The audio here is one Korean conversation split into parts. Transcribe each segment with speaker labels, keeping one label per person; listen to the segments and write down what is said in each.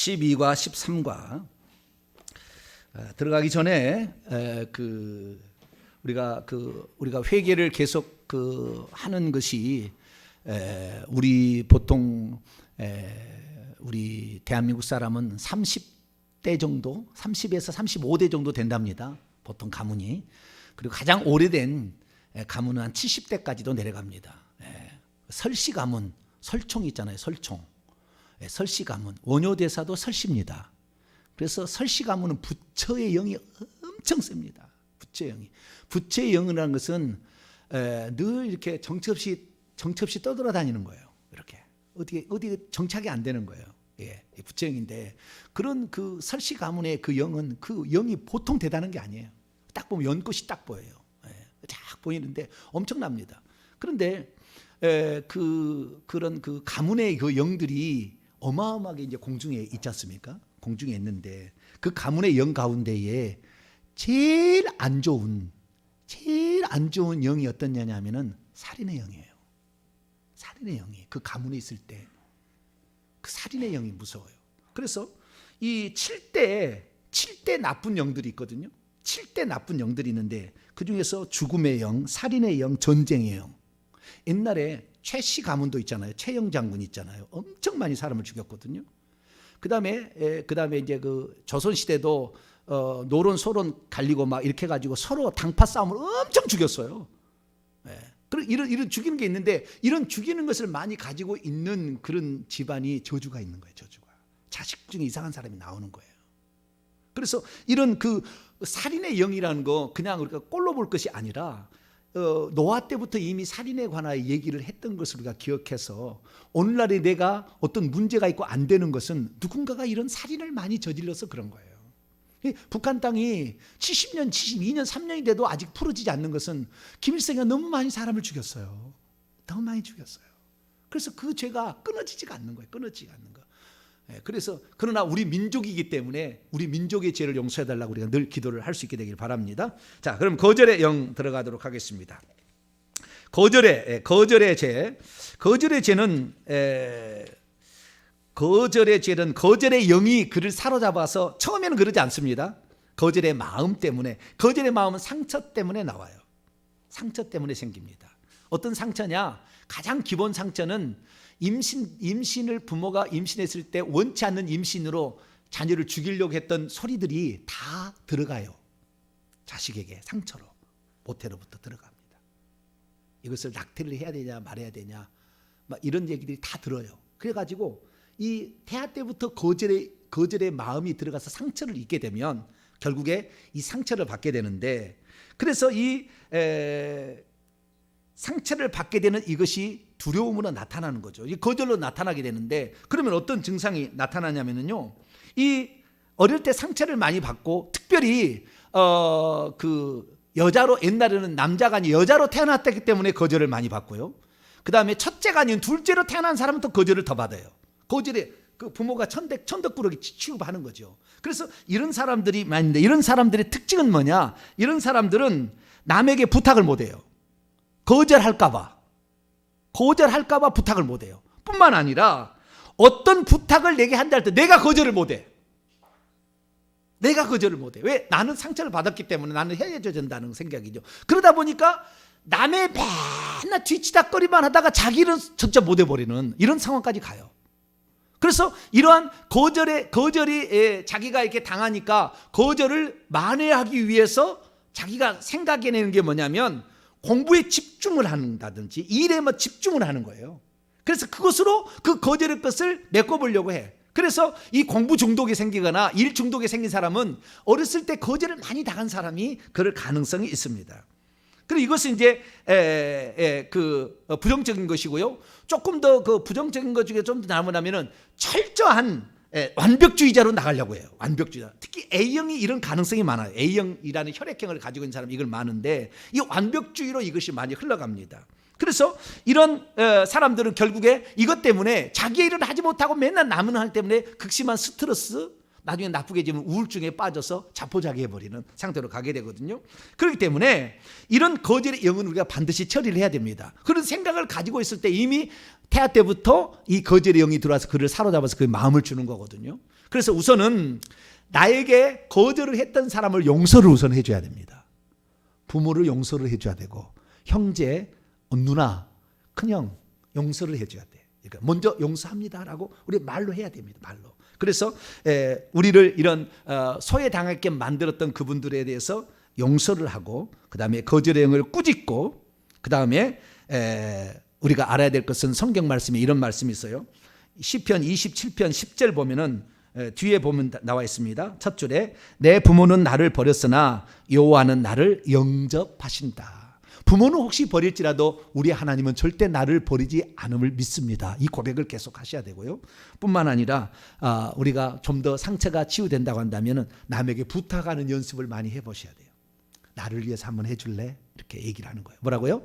Speaker 1: 12과 13과 어, 들어가기 전에 에, 그 우리가 그 우리가 회개를 계속 그 하는 것이 에, 우리 보통 에, 우리 대한민국 사람은 30대 정도, 30에서 35대 정도 된답니다. 보통 가문이. 그리고 가장 오래된 에, 가문은 한 70대까지도 내려갑니다. 에, 설씨 가문, 설총 있잖아요. 설총. 예, 설씨 가문 원효 대사도 설씨입니다. 그래서 설씨 가문은 부처의 영이 엄청 셉니다. 부처의 영이 부처의 영이라는 것은 에, 늘 이렇게 정처 없이 정처 없이 떠돌아다니는 거예요. 이렇게 어디 어디 정착이 안 되는 거예요. 예, 이 부처 영인데 그런 그 설씨 가문의 그 영은 그 영이 보통 대단한 게 아니에요. 딱 보면 연꽃이 딱 보여요. 예, 쫙 보이는데 엄청납니다. 그런데 에, 그 그런 그 가문의 그 영들이 어마어마하게 이제 공중에 있지 않습니까? 공중에 있는데 그 가문의 영 가운데에 제일 안 좋은 제일 안 좋은 영이 어떤 영이냐면은 살인의 영이에요. 살인의 영이 그 가문에 있을 때 그 살인의 영이 무서워요. 그래서 이 7대 7대 나쁜 영들이 있거든요. 7대 나쁜 영들이 있는데 그 중에서 죽음의 영, 살인의 영, 전쟁의 영. 옛날에 최씨 가문도 있잖아요. 최영 장군 있잖아요. 엄청 많이 사람을 죽였거든요. 그다음에 그다음에 이제 그 조선 시대도 어, 노론 소론 갈리고 막 이렇게 해 가지고 서로 당파 싸움을 엄청 죽였어요. 예. 그런 이런 이런 죽이는 게 있는데 이런 죽이는 것을 많이 가지고 있는 그런 집안이 저주가 있는 거예요. 저주가 자식 중에 이상한 사람이 나오는 거예요. 그래서 이런 그 살인의 영이라는 거 그냥 우리가 꼴로 볼 것이 아니라 어, 노아 때부터 이미 살인에 관하여 얘기를 했던 것을 우리가 기억해서 오늘날에 내가 어떤 문제가 있고 안 되는 것은 누군가가 이런 살인을 많이 저질러서 그런 거예요. 이 북한 땅이 70년, 72년, 3년이 돼도 아직 풀어지지 않는 것은 김일성이 너무 많이 사람을 죽였어요. 너무 많이 죽였어요. 그래서 그 죄가 끊어지지가 않는 거예요. 끊어지지 않는 거. 예, 그래서 그러나 우리 민족이기 때문에 우리 민족의 죄를 용서해 달라고 우리가 늘 기도를 할 수 있게 되길 바랍니다. 자, 그럼 거절의 영 들어가도록 하겠습니다. 거절의 예, 거절의 죄, 거절의 죄는 에, 거절의 죄는 거절의 영이 그를 사로잡아서 처음에는 그러지 않습니다. 거절의 마음 때문에 거절의 마음은 상처 때문에 나와요. 상처 때문에 생깁니다. 어떤 상처냐? 가장 기본 상처는 임신 임신을 부모가 임신했을 때 원치 않는 임신으로 자녀를 죽이려고 했던 소리들이 다 들어가요. 자식에게 상처로 모태로부터 들어갑니다. 이것을 낙태를 해야 되냐 말해야 되냐 막 이런 얘기들이 다 들어요. 그래가지고 이 태아 때부터 거절의 거절의 마음이 들어가서 상처를 입게 되면 결국에 이 상처를 받게 되는데 그래서 이 에, 상처를 받게 되는 이것이 두려움으로 나타나는 거죠. 이 거절로 나타나게 되는데 그러면 어떤 증상이 나타나냐면요. 이 어릴 때 상처를 많이 받고 특별히 어 그 여자로 옛날에는 남자가 아닌 여자로 태어났기 때문에 거절을 많이 받고요. 그다음에 첫째가 아닌 둘째로 태어난 사람은 또 거절을 더 받아요. 거절에 그 부모가 천대 천덕꾸러기 취급하는 거죠. 그래서 이런 사람들이 많은데 이런 사람들의 특징은 뭐냐? 이런 사람들은 남에게 부탁을 못 해요. 거절할까봐. 거절할까봐 부탁을 못 해요. 뿐만 아니라 어떤 부탁을 내게 한다 할 때 내가 거절을 못 해. 내가 거절을 못 해. 왜? 나는 상처를 받았기 때문에 나는 헤어져야 된다는 생각이죠. 그러다 보니까 남의 맨날 뒤치다거리만 하다가 자기는 전혀 못 해버리는 이런 상황까지 가요. 그래서 이러한 거절에 거절이 에, 자기가 이렇게 당하니까 거절을 만회하기 위해서 자기가 생각해내는 게 뭐냐면 공부에 집중을 한다든지 일에 뭐 집중을 하는 거예요. 그래서 그것으로 그 거절의 것을 메꿔보려고 해. 그래서 이 공부 중독이 생기거나 일 중독이 생긴 사람은 어렸을 때 거절을 많이 당한 사람이 그럴 가능성이 있습니다. 그리고 이것은 이제 에, 에, 그 어, 부정적인 것이고요. 조금 더 그 부정적인 것 중에 좀더 나무라면은 철저한 에, 완벽주의자로 나가려고 해요. 완벽주의자. 특히 A형이 이런 가능성이 많아요. A형이라는 혈액형을 가지고 있는 사람 이걸 많은데 이 완벽주의로 이것이 많이 흘러갑니다. 그래서 이런 어, 사람들은 결국에 이것 때문에 자기 일을 하지 못하고 맨날 남은 할 때문에 극심한 스트레스 나중에 나쁘게 지면 우울증에 빠져서 자포자기 해버리는 상태로 가게 되거든요. 그렇기 때문에 이런 거절의 영은 우리가 반드시 처리를 해야 됩니다. 그런 생각을 가지고 있을 때 이미 태아 때부터 이 거절의 영이 들어와서 그를 사로잡아서 그 마음을 주는 거거든요. 그래서 우선은 나에게 거절을 했던 사람을 용서를 우선 해줘야 됩니다. 부모를 용서를 해줘야 되고 형제, 어, 누나, 큰형 용서를 해줘야 돼. 그러니까 먼저 용서합니다라고 우리 말로 해야 됩니다. 말로. 그래서 에, 우리를 이런 어, 소외당하게 만들었던 그분들에 대해서 용서를 하고 그 다음에 거절의 영을 꾸짖고 그 다음에 우리가 알아야 될 것은 성경 말씀에 이런 말씀이 있어요. 시편 27편 10절 보면은 에, 뒤에 보면 다- 나와 있습니다. 첫 줄에 내 부모는 나를 버렸으나 여호와는 나를 영접하신다. 부모는 혹시 버릴지라도 우리 하나님은 절대 나를 버리지 않음을 믿습니다. 이 고백을 계속 하셔야 되고요. 뿐만 아니라 아, 우리가 좀 더 상처가 치유된다고 한다면 남에게 부탁하는 연습을 많이 해보셔야 돼요. 나를 위해서 한번 해줄래? 이렇게 얘기를 하는 거예요. 뭐라고요?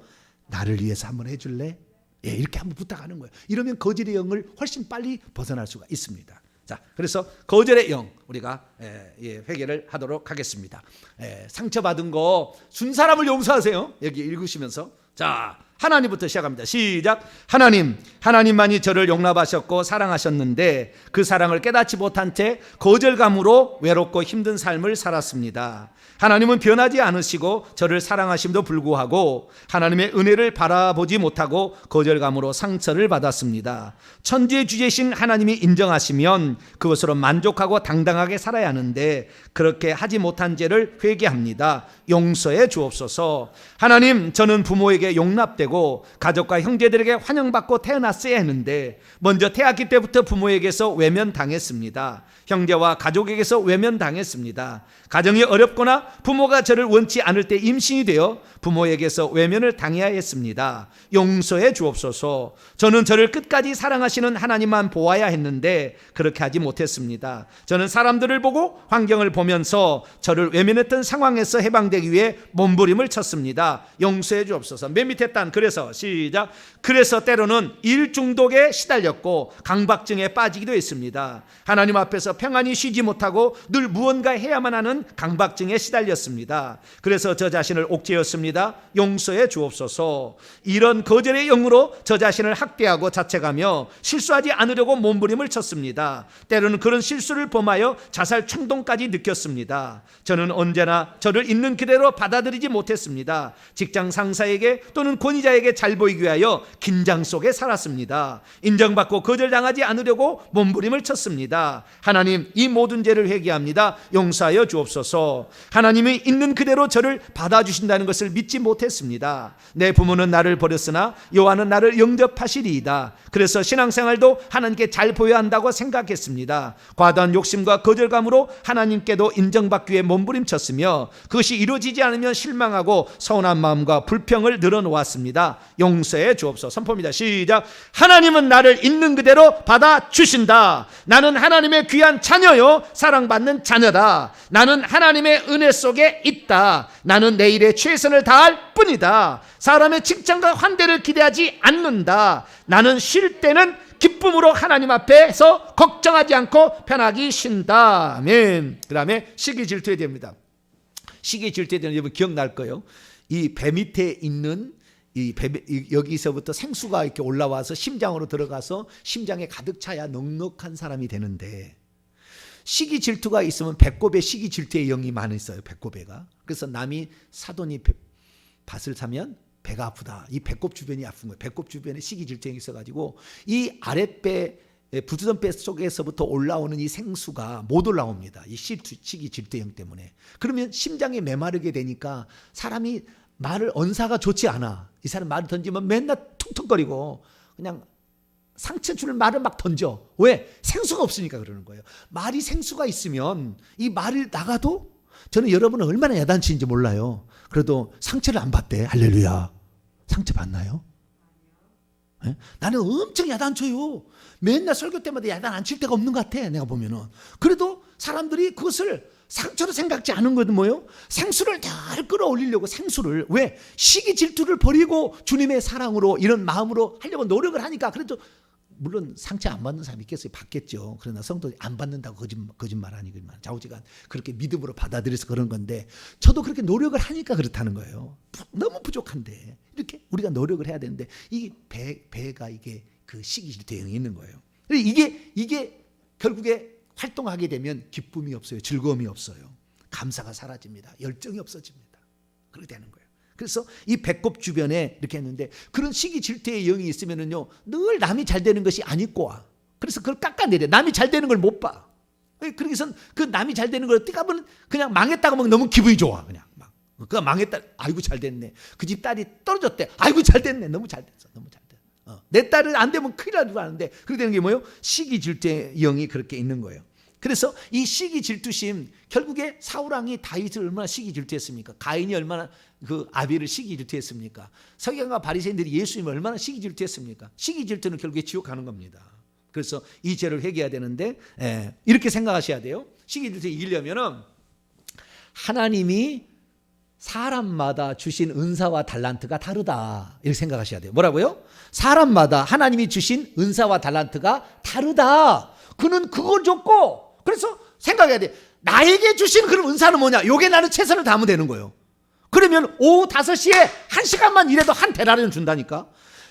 Speaker 1: 나를 위해서 한번 해줄래? 예, 이렇게 한번 부탁하는 거예요. 이러면 거절의 영을 훨씬 빨리 벗어날 수가 있습니다. 자, 그래서 거절의 영 우리가 예, 예, 회개를 하도록 하겠습니다. 예, 상처 받은 거준 사람을 용서하세요. 여기 읽으시면서 자 하나님부터 시작합니다. 시작. 하나님, 하나님만이 저를 용납하셨고 사랑하셨는데 그 사랑을 깨닫지 못한 채 거절감으로 외롭고 힘든 삶을 살았습니다. 하나님은 변하지 않으시고 저를 사랑하심도 불구하고 하나님의 은혜를 바라보지 못하고 거절감으로 상처를 받았습니다. 천지의 주제신 하나님이 인정하시면 그것으로 만족하고 당당하게 살아야 하는데 그렇게 하지 못한 죄를 회개합니다. 용서해 주옵소서. 하나님, 저는 부모에게 용납되 고 가족과 형제들에게 환영받고 태어났어야 했는데 먼저 태아기 때부터 부모에게서 외면당했습니다. 형제와 가족에게서 외면당했습니다. 가정이 어렵거나 부모가 저를 원치 않을 때 임신이 되어 부모에게서 외면을 당해야 했습니다. 용서해 주옵소서. 저는 저를 끝까지 사랑하시는 하나님만 보아야 했는데 그렇게 하지 못했습니다. 저는 사람들을 보고 환경을 보면서 저를 외면했던 상황에서 해방되기 위해 몸부림을 쳤습니다. 용서해 주옵소서. 맨 밑에 단 그래서 시작. 그래서 때로는 일 중독에 시달렸고 강박증에 빠지기도 했습니다. 하나님 앞에서 평안히 쉬지 못하고 늘 무언가 해야만 하는 강박증에 시달렸습니다. 그래서 저 자신을 옥죄었습니다. 용서해 주옵소서. 이런 거절의 영으로 저 자신을 학대하고 자책하며 실수하지 않으려고 몸부림을 쳤습니다. 때로는 그런 실수를 범하여 자살 충동까지 느꼈습니다. 저는 언제나 저를 있는 그대로 받아들이지 못했습니다. 직장 상사에게 또는 권위자에게 잘 보이기 위하여 긴장 속에 살았습니다. 인정받고 거절당하지 않으려고 몸부림을 쳤습니다. 하나님 이 모든 죄를 회개합니다. 용서하여 주옵소서. 하나님이 있는 그대로 저를 받아주신다는 것을 믿지 못했습니다. 내 부모는 나를 버렸으나 여호와는 나를 영접하시리이다. 그래서 신앙생활도 하나님께 잘 보여야 한다고 생각했습니다. 과도한 욕심과 거절감으로 하나님께도 인정받기 위해 몸부림쳤으며 그것이 이루어지지 않으면 실망하고 서운한 마음과 불평을 늘어놓았습니다. 용서해 주옵소서. 선포입니다. 시작. 하나님은 나를 있는 그대로 받아 주신다. 나는 하나님의 귀한 자녀요 사랑받는 자녀다. 나는 하나님의 은혜 속에 있다. 나는 내일의 최선을 다할 뿐이다. 사람의 칭찬과 환대를 기대하지 않는다. 나는 쉴 때는 기쁨으로 하나님 앞에서 걱정하지 않고 편하게 쉰다. 아멘. 그 다음에 시기 질투해야 됩니다. 시기 질투에 대한 여러분 기억날 거예요. 이 배 밑에 있는 이 배, 이- 여기서부터 생수가 이렇게 올라와서 심장으로 들어가서 심장에 가득 차야 넉넉한 사람이 되는데 시기 질투가 있으면 배꼽에 시기 질투의 영이 많이 있어요. 배꼽에가. 그래서 남이 사돈이 배- 밭을 사면 배가 아프다. 이 배꼽 주변이 아픈 거예요. 배꼽 주변에 시기 질투가 있어가지고 이 아랫배 부두던 배 속에서부터 올라오는 이 생수가 못 올라옵니다. 이 실투, 시기 질투형 때문에. 그러면 심장이 메마르게 되니까 사람이 말을 언사가 좋지 않아. 이 사람 말을 던지면 맨날 툭툭거리고 그냥 상처 줄 말을 막 던져. 왜? 생수가 없으니까 그러는 거예요. 말이 생수가 있으면 이 말이 나가도 저는 여러분은 얼마나 야단치는지 몰라요. 그래도 상처를 안 받대. 할렐루야. 상처 받나요? 예? 나는 엄청 야단쳐요. 맨날 설교 때마다 야단 안 칠 데가 없는 것 같아. 내가 보면은. 그래도 사람들이 그것을 상처로 생각지 않은 것은 뭐예요? 생수를 잘 끌어올리려고 생수를 왜 시기 질투를 버리고 주님의 사랑으로 이런 마음으로 하려고 노력을 하니까 그래도 물론 상처 안 받는 사람이 있겠어요. 받겠죠. 그러나 성도들이 안 받는다고 거짓말, 거짓말 아니거만 좌우지간 그렇게 믿음으로 받아들여서 그런 건데 저도 그렇게 노력을 하니까 그렇다는 거예요. 부- 너무 부족한데 이렇게 우리가 노력을 해야 되는데 이 배, 배가 이게 그 시기 질투형이 있는 거예요. 이게 이게 결국에 활동하게 되면 기쁨이 없어요. 즐거움이 없어요. 감사가 사라집니다. 열정이 없어집니다. 그렇게 되는 거예요. 그래서 이 배꼽 주변에 이렇게 했는데 그런 시기 질투의 영이 있으면은요 늘 남이 잘 되는 것이 안 있고 와. 그래서 그걸 깎아내려. 남이 잘 되는 걸 못 봐. 그러기선 그 남이 잘 되는 걸 어떻게 하면 그냥 망했다고 하면 너무 기분이 좋아 그냥 막. 그가 망했다. 아이고 잘 됐네. 그 집 딸이 떨어졌대. 아이고 잘 됐네. 너무 잘 됐어. 너무 잘 됐어. 어. 내 딸은 안 되면 큰일 날줄 아는데 그렇게 되는 게 뭐예요? 시기 질투의 영이 그렇게 있는 거예요. 그래서 이 시기 질투심 결국에 사울 왕이 다윗을 얼마나 시기 질투했습니까? 가인이 얼마나 그 아비를 시기 질투했습니까? 서기관과 바리새인들이 예수님을 얼마나 시기 질투했습니까? 시기 질투는 결국에 지옥 가는 겁니다. 그래서 이 죄를 회개해야 되는데 예, 이렇게 생각하셔야 돼요. 시기 질투 이기려면은 하나님이 사람마다 주신 은사와 달란트가 다르다. 이렇게 생각하셔야 돼요. 뭐라고요? 사람마다 하나님이 주신 은사와 달란트가 다르다. 그는 그걸 줬고, 그래서 생각해야 돼. 나에게 주신 그런 은사는 뭐냐? 요게 나는 최선을 다하면 되는 거예요. 그러면 오후 5시에 한 시간만 일해도 한 대라리는 준다니까?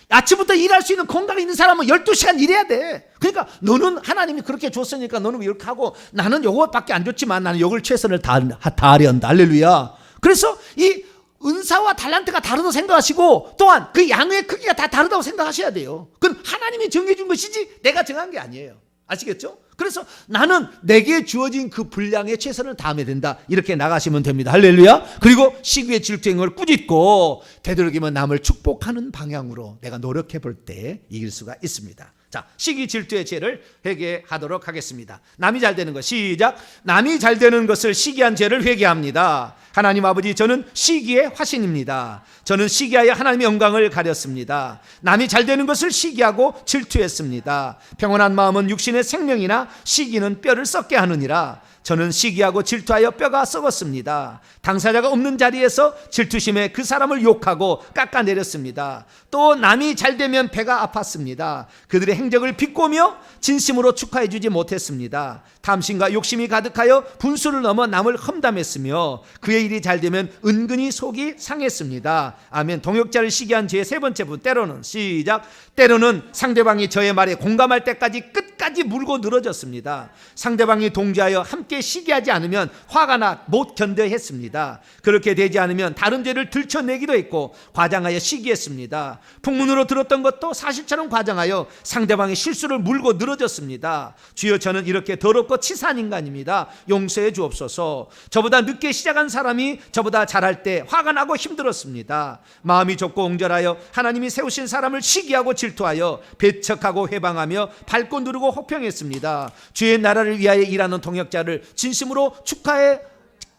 Speaker 1: 아침부터 일할 수 있는 건강 있는 사람은 12시간 일해야 돼. 그러니까 너는 하나님이 그렇게 줬으니까 너는 이렇게 하고 나는 요것밖에 안 줬지만 나는 요걸 최선을 다, 다하련다. 할렐루야. 그래서 이 은사와 달란트가 다르다고 생각하시고 또한 그 양의 크기가 다 다르다고 생각하셔야 돼요. 그건 하나님이 정해준 것이지 내가 정한 게 아니에요. 아시겠죠? 그래서 나는 내게 주어진 그 분량에 최선을 다하면 된다. 이렇게 나가시면 됩니다. 할렐루야. 그리고 시기의 질투행을 꾸짖고 되도록이면 남을 축복하는 방향으로 내가 노력해 볼 때 이길 수가 있습니다. 자, 시기 질투의 죄를 회개하도록 하겠습니다. 남이 잘 되는 것 시작. 남이 잘 되는 것을 시기한 죄를 회개합니다. 하나님 아버지 저는 시기의 화신입니다. 저는 시기하여 하나님의 영광을 가렸습니다. 남이 잘 되는 것을 시기하고 질투했습니다. 평온한 마음은 육신의 생명이나 시기는 뼈를 썩게 하느니라. 저는 시기하고 질투하여 뼈가 썩었습니다. 당사자가 없는 자리에서 질투심에 그 사람을 욕하고 깎아내렸습니다. 또 남이 잘 되면 배가 아팠습니다. 그들의 행적을 비꼬며 진심으로 축하해 주지 못했습니다. 탐심과 욕심이 가득하여 분수를 넘어 남을 험담했으며 그의 일이 잘 되면 은근히 속이 상했습니다. 아멘. 동역자를 시기한 제세 번째 분 때로는 시작. 때로는 상대방이 저의 말에 공감할 때까지 끝까지 물고 늘어졌습니다. 상대방이 동조하여 함께 시기하지 않으면 화가 나 못 견뎌했습니다. 그렇게 되지 않으면 다른 죄를 들춰내기도 했고 과장하여 시기했습니다. 풍문으로 들었던 것도 사실처럼 과장하여 상대방의 실수를 물고 늘어졌습니다. 주여 저는 이렇게 더럽고 치사한 인간입니다. 용서해 주옵소서. 저보다 늦게 시작한 사람이 저보다 잘할 때 화가 나고 힘들었습니다. 마음이 좁고 옹졸하여 하나님이 세우신 사람을 시기하고 질투하여 배척하고 회방하며 밟고 누르고 혹평했습니다. 주의 나라를 위하여 일하는 동역자를 진심으로 축하해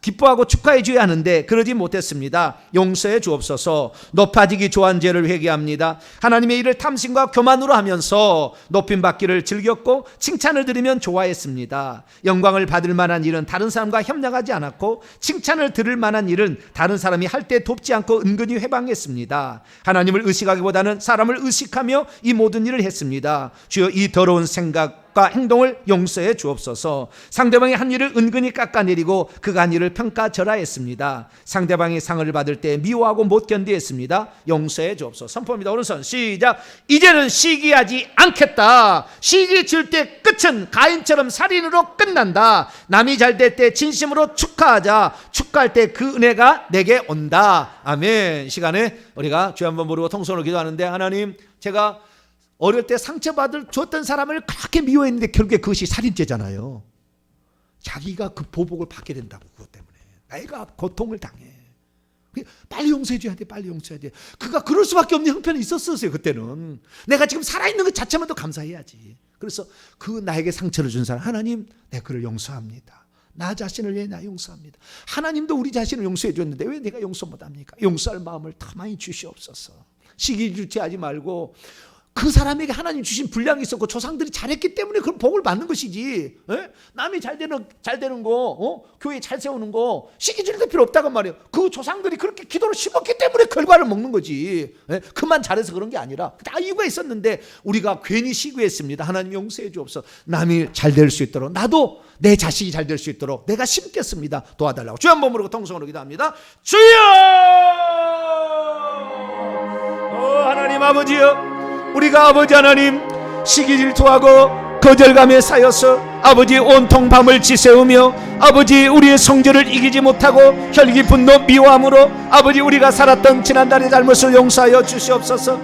Speaker 1: 기뻐하고 축하해 줘야 하는데 그러지 못했습니다. 용서해 주옵소서. 높아지기 좋아한 죄를 회개합니다. 하나님의 일을 탐심과 교만으로 하면서 높임 받기를 즐겼고 칭찬을 들으면 좋아했습니다. 영광을 받을 만한 일은 다른 사람과 협력하지 않았고 칭찬을 들을 만한 일은 다른 사람이 할 때 돕지 않고 은근히 회방했습니다. 하나님을 의식하기보다는 사람을 의식하며 이 모든 일을 했습니다. 주여 이 더러운 생각 과 행동을 용서해 주옵소서. 상대방의 한 일을 은근히 깎아내리고 그가 한 일을 평가절하했습니다. 상대방이 상을 받을 때 미워하고 못 견디했습니다. 용서해 주옵소서. 선포입니다. 오른손 시작. 이제는 시기하지 않겠다. 시기 질 때 끝은 가인처럼 살인으로 끝난다. 남이 잘 될 때 진심으로 축하하자. 축하할 때 그 은혜가 내게 온다. 아멘. 시간에 우리가 주 한번 부르고 통성으로 기도하는데 하나님 제가 어릴 때 상처받을 줬던 사람을 그렇게 미워했는데 결국에 그것이 살인죄잖아요. 자기가 그 보복을 받게 된다고 그것 때문에 내가 고통을 당해. 빨리 용서해줘야 돼, 빨리 용서해야 돼. 그가 그럴 수밖에 없는 형편이 있었어요 그때는. 내가 지금 살아있는 것 자체만 도 감사해야지. 그래서 그 나에게 상처를 준 사람 하나님, 내 그를 용서합니다. 나 자신을 위해 나 용서합니다. 하나님도 우리 자신을 용서해 줬는데 왜 내가 용서 못합니까? 용서할 마음을 더 많이 주시옵소서. 시기질투하지 말고 그 사람에게 하나님 주신 분량이 있었고 조상들이 잘했기 때문에 그런 복을 받는 것이지. 에? 남이 잘 되는 잘 되는 거, 어? 교회 잘 세우는 거 시기질도 필요 없다고 말이에요. 그 조상들이 그렇게 기도를 심었기 때문에 결과를 먹는 거지. 에? 그만 잘해서 그런 게 아니라 다 이유가 있었는데 우리가 괜히 시기했습니다. 하나님 용서해 주옵소. 남이 잘 될 수 있도록 나도 내 자식이 잘 될 수 있도록 내가 심겠습니다. 도와달라고 주 한번 부르고 통성으로 기도합니다. 주여! 어, 하나님 아버지여. 우리가 아버지 하나님 시기 질투하고 거절감에 쌓여서 아버지 온통 밤을 지새우며 아버지 우리의 성질을 이기지 못하고 혈기 분노 미워함으로 아버지 우리가 살았던 지난날의 잘못을 용서하여 주시옵소서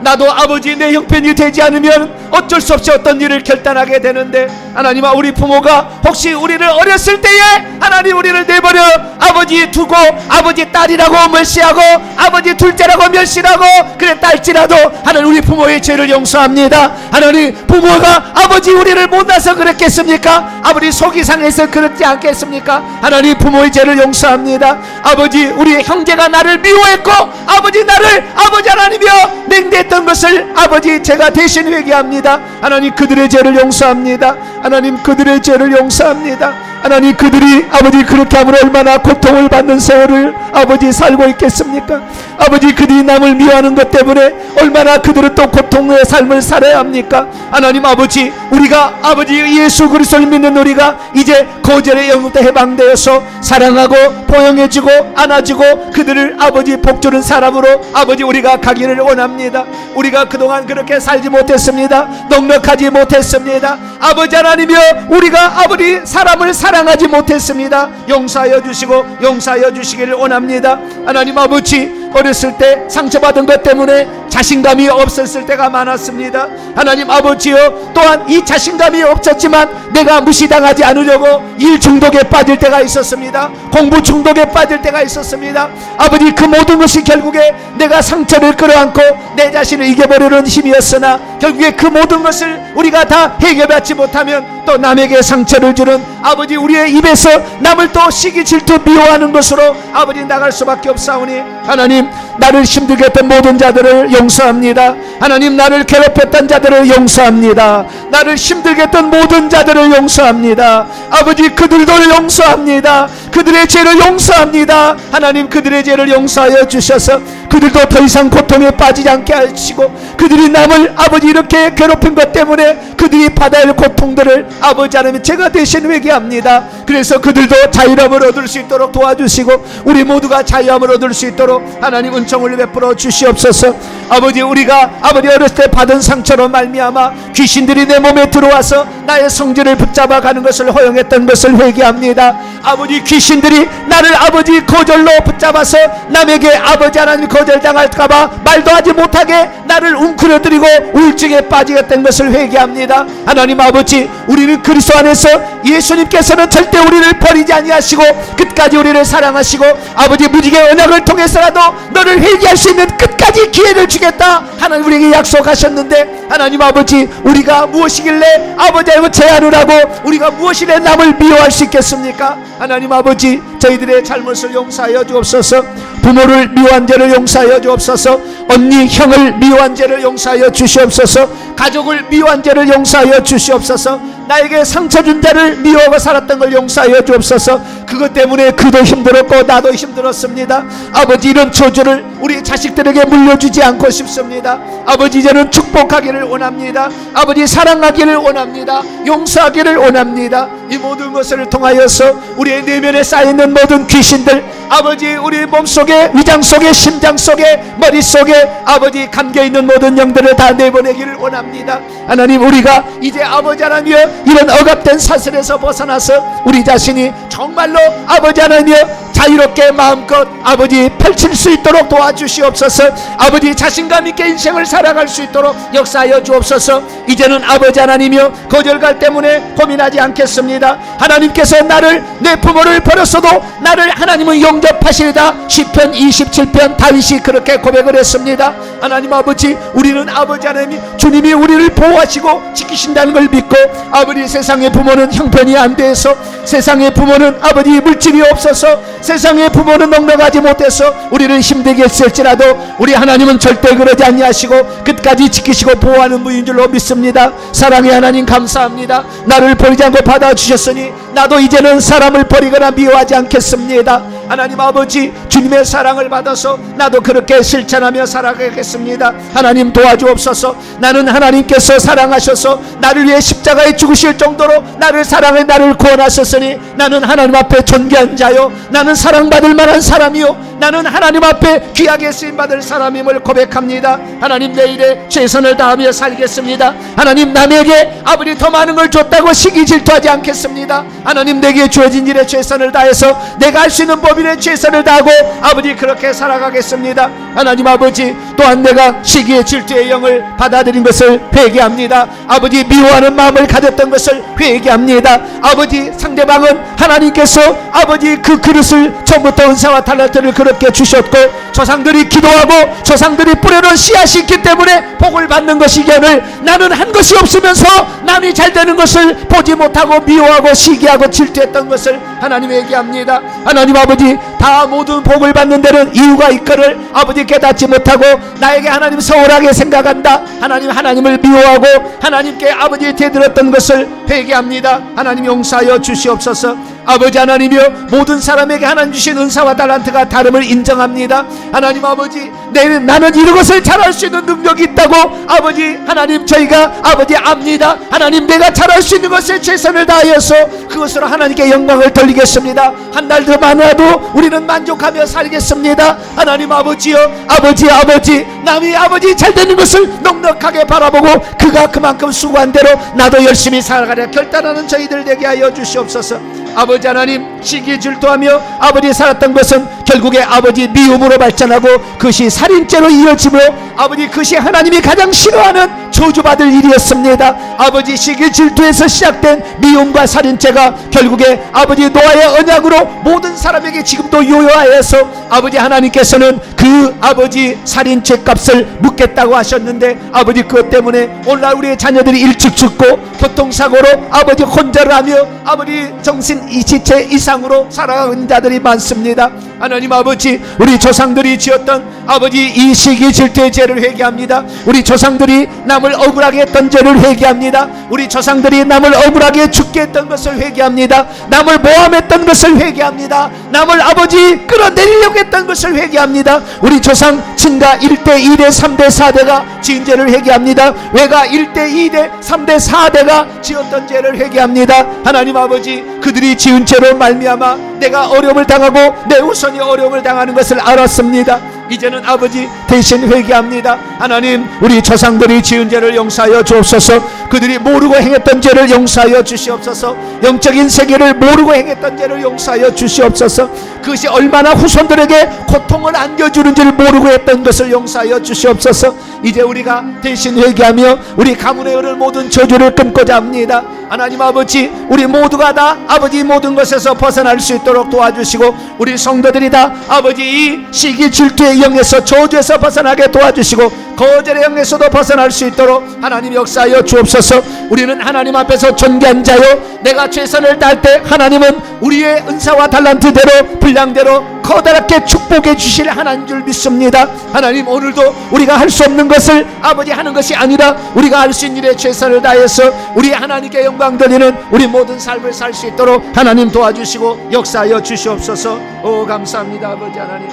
Speaker 1: 나도 아버지 내 형편이 되지 않으면 어쩔 수 없이 어떤 일을 결단하게 되는데 하나님아 우리 부모가 혹시 우리를 어렸을 때에 하나님 우리를 내버려 아버지 두고 아버지 딸이라고 멸시하고 아버지 둘째라고 멸시하고 그래 딸지라도 하나님 우리 부모의 죄를 용서합니다. 하나님 부모가 아버지 우리를 못나서 그랬겠습니까? 아버지 속이 상해서 그렇지 않겠습니까? 하나님 부모의 죄를 용서합니다. 아버지 우리 형제가 나를 미워했고 아버지 나를 아버지 하나님이여 냉대 했던 것을 아버지 제가 대신 회개합니다. 하나님 그들의 죄를 용서합니다. 하나님 그들의 죄를 용서합니다 하나님 그들이 아버지 그렇게 함으로 얼마나 고통을 받는 세월을 아버지 살고 있겠습니까? 아버지 그들이 남을 미워하는 것 때문에 얼마나 그들은 또 고통의 삶을 살아야 합니까? 하나님 아버지 우리가 아버지 예수 그리스도를 믿는 우리가 이제 거절의 영웅때 해방되어서 사랑하고 포용해주고 안아주고 그들을 아버지 복주는 사람으로 아버지 우리가 가기를 원합니다. 우리가 그동안 그렇게 살지 못했습니다. 넉넉하지 못했습니다. 아버지 하나님이여 우리가 아버지 사람을 사 랑하지 못했습니다. 용서하여 주시고 용서하여 주시기를 원합니다. 하나님 아버지 어렸을 때 상처받은 것 때문에 자신감이 없었을 때가 많았습니다. 하나님 아버지여 또한 이 자신감이 없었지만 내가 무시당하지 않으려고 일 중독에 빠질 때가 있었습니다. 공부 중독에 빠질 때가 있었습니다. 아버지 그 모든 것이 결국에 내가 상처를 끌어안고 내 자신을 이겨버리는 힘이었으나 결국에 그 모든 것을 우리가 다 해결받지 못하면 또 남에게 상처를 주는 아버지 우리의 입에서 남을 또 시기 질투 미워하는 것으로 아버지 나갈 수밖에 없사오니 하나님 나를 힘들게 했던 모든 자들을 용서합니다. 하나님 나를 괴롭혔던 자들을 용서합니다. 나를 힘들게 했던 모든 자들을 용서합니다. 아버지 그들도 용서합니다. 그들의 죄를 용서합니다. 하나님 그들의 죄를 용서하여 주셔서 그들도 더 이상 고통에 빠지지 않게 하시고 그들이 남을 아버지 이렇게 괴롭힌 것 때문에 그들이 받아야 할 고통들을 아버지 하나님 제가 대신 회개합니다. 그래서 그들도 자유함을 얻을 수 있도록 도와주시고 우리 모두가 자유함을 얻을 수 있도록 하나님 은총을 베풀어 주시옵소서 아버지 우리가 아버지 어렸을 때 받은 상처로 말미암아 귀신들이 내 몸에 들어와서 나의 성질을 붙잡아 가는 것을 허용했던 것을 회개합니다. 아버지 귀신들이 나를 아버지 거절로 붙잡아서 남에게 아버지 하나님 거절당할까봐 말도 하지 못하게 나를 웅크려드리고 우울증에 빠지게 된 것을 회개합니다. 하나님 아버지 우리는 그리스도 안에서 예수님께서는 절대 우리를 버리지 아니하시고 끝까지 우리를 사랑하시고 아버지 무지개 언약을 통해서라도 너를 회개할 수 있는 끝까지 기회를 주 겠다? 하나님 우리에게 약속하셨는데 하나님 아버지 우리가 무엇이길래 아버지 하나님 제안을 하고 우리가 무엇이래 남을 미워할 수 있겠습니까? 하나님 아버지 저희들의 잘못을 용서하여 주옵소서 부모를 미워한 죄를 용서하여 주옵소서. 언니 형을 미워한 죄를 용서하여 주시옵소서. 가족을 미워한 죄를 용서하여 주시옵소서. 나에게 상처 준 자를 미워하고 살았던 걸 용서하여 주옵소서. 그것 때문에 그도 힘들었고 나도 힘들었습니다. 아버지 이런 저주를 우리 자식들에게 물려주지 않고 싶습니다. 아버지 이제는 축 복하기를 원합니다. 아버지 사랑하기를 원합니다. 용서하기를 원합니다. 이 모든 것을 통하여서 우리의 내면에 쌓여있는 모든 귀신들 아버지 우리 몸속에 위장 속에 심장 속에 머릿속에 아버지 감겨있는 모든 영들을 다 내보내기를 원합니다. 하나님 우리가 이제 아버지 하나님여 이런 억압된 사슬에서 벗어나서 우리 자신이 정말로 아버지 하나님여 자유롭게 마음껏 아버지 펼칠 수 있도록 도와주시옵소서. 아버지 자신감 있게 인생을 살아갈 수 있도록 역사하여 주옵소서. 이제는 아버지 하나님이여 거절갈 때문에 고민하지 않겠습니다. 하나님께서 나를 내 부모를 버렸어도 나를 하나님은 용접하시리다. 시편 27편 다윗이 그렇게 고백을 했습니다. 하나님 아버지 우리는 아버지 하나님이 주님이 우리를 보호하시고 지키신다는 걸 믿고 아버지 세상의 부모는 형편이 안 돼서 세상의 부모는 아버지 물질이 없어서 세상의 부모는 넉넉하지 못해서 우리를 힘들게 했을지라도 우리 하나님은 절대 그러지 아니하시고 끝까지 지키시고 보호하는 분인 줄로 믿습니다. 사랑의 하나님 감사합니다. 나를 버리지 않고 받아주셨으니 나도 이제는 사람을 버리거나 미워하지 않겠습니다 하나님 아버지 주님의 사랑을 받아서 나도 그렇게 실천하며 살아가겠습니다. 하나님 도와주옵소서. 나는 하나님께서 사랑하셔서 나를 위해 십자가에 죽으실 정도로 나를 사랑해 나를 구원하셨으니 나는 하나님 앞에 존귀한 자요. 나는 사랑받을 만한 사람이요 나는 하나님 앞에 귀하게 쓰임 받을 사람임을 고백합니다. 하나님 내 일에 최선을 다하며 살겠습니다. 하나님 남에게 아버지 더 많은 걸 줬다고 시기 질투하지 않겠습니다. 하나님 내게 주어진 일에 최선을 다해서 내가 할 수 있는 법인에 최선을 다하고 아버지 그렇게 살아가겠습니다. 하나님 아버지 또한 내가 시기의 질투의 영을 받아들인 것을 회개합니다. 아버지 미워하는 마음을 가졌던 것을 회개합니다. 아버지 상대방은 하나님께서 아버지 그 그릇을 처음부터 은사와 탈란트를 그 렇게 주셨고 조상들이 기도하고 조상들이 뿌려놓은 씨앗이 있기 때문에 복을 받는 것이기를 나는 한 것이 없으면서 남이 잘 되는 것을 보지 못하고 미워하고 시기하고 질투했던 것을 하나님 얘기합니다. 하나님 아버지 다 모든 복을 받는 데는 이유가 있거를 아버지 깨닫지 못하고 나에게 하나님 소홀하게 생각한다. 하나님 하나님을 미워하고 하나님께 아버지 대들었던 것을 회개합니다. 하나님 용서하여 주시옵소서. 아버지 하나님이여 모든 사람에게 하나님 주신 은사와 달란트가 다름을 인정합니다. 하나님 아버지 내 나는 이런 것을 잘할 수 있는 능력이 있다고 아버지 하나님 저희가 아버지 압니다. 하나님 내가 잘할 수 있는 것에 최선을 다하여서 그것으로 하나님께 영광을 돌리겠습니다. 한 달 더 많아도 우리는 만족하며 살겠습니다. 하나님 아버지여 아버지 아버지 남이 아버지 잘 되는 것을 넉넉하게 바라보고 그가 그만큼 수고한 대로 나도 열심히 살아가려 결단하는 저희들 되게 하여 주시옵소서. 아버지 하나님 시기 질투하며 아버지 살았던 것은 결국에 아버지 미움으로 발전하고 그것이 살인죄로 이어지므로 아버지 그것이 하나님이 가장 싫어하는 저주받을 일이었습니다. 아버지 시기 질투에서 시작된 미움과 살인죄가 결국에 아버지 노아의 언약으로 모든 사람에게 지금도 요요하여서 아버지 하나님께서는 그 아버지 살인죄 값을 묻겠다고 하셨는데 아버지 그것 때문에 오늘날 우리의 자녀들이 일찍 죽고 교통사고로 아버지 혼자를 하며 아버지 정신 이지체 이상으로 살아가는 자들이 많습니다. 하나님 아버지 우리 조상들이 지었던 아버지 이 시기 질투의 죄를 회개합니다. 우리 조상들이 남을 억울하게 했던 죄를 회개합니다. 우리 조상들이 남을 억울하게 죽게 했던 것을 회개합니다. 남을 모함했던 것을 회개합니다. 남을 아버지 끌어내리려고 했던 것을 회개합니다. 우리 조상 친가 1대 2대 3대 4대가 지은 죄를 회개합니다. 외가 1대 2대 3대 4대가 지었던 죄를 회개합니다. 하나님 아버지 그들이 지은 죄로 말미암아 내가 어려움을 당하고 내 후손이 어려움을 당하는 것을 알았습니다 이제는 아버지 대신 회개합니다. 하나님 우리 조상들이 지은 죄를 용서하여 주옵소서. 그들이 모르고 행했던 죄를 용서하여 주시옵소서. 영적인 세계를 모르고 행했던 죄를 용서하여 주시옵소서. 그것이 얼마나 후손들에게 고통을 안겨주는 줄 모르고 했던 것을 용서하여 주시옵소서. 이제 우리가 대신 회개하며 우리 가문의 을을 모든 저주를 끊고자 합니다. 하나님 아버지 우리 모두가 다 아버지 모든 것에서 벗어날 수 있도록 도와주시고 우리 성도들이 다 아버지 이 시기 질투의 영에서 저주에서 벗어나게 도와주시고 거절의 영에서도 벗어날 수 있도록 하나님 역사하여 주옵소서. 우리는 하나님 앞에서 존귀한 자요. 내가 최선을 다할 때 하나님은 우리의 은사와 달란트대로 분량대로 커다랗게 축복해 주실 하나님 줄 믿습니다. 하나님 오늘도 우리가 할 수 없는 것을 아버지 하는 것이 아니라 우리가 할 수 있는 일에 최선을 다해서 우리 하나님께 영광 돌리는 우리 모든 삶을 살 수 있도록 하나님 도와주시고 역사하여 주시옵소서. 오 감사합니다. 아버지 하나님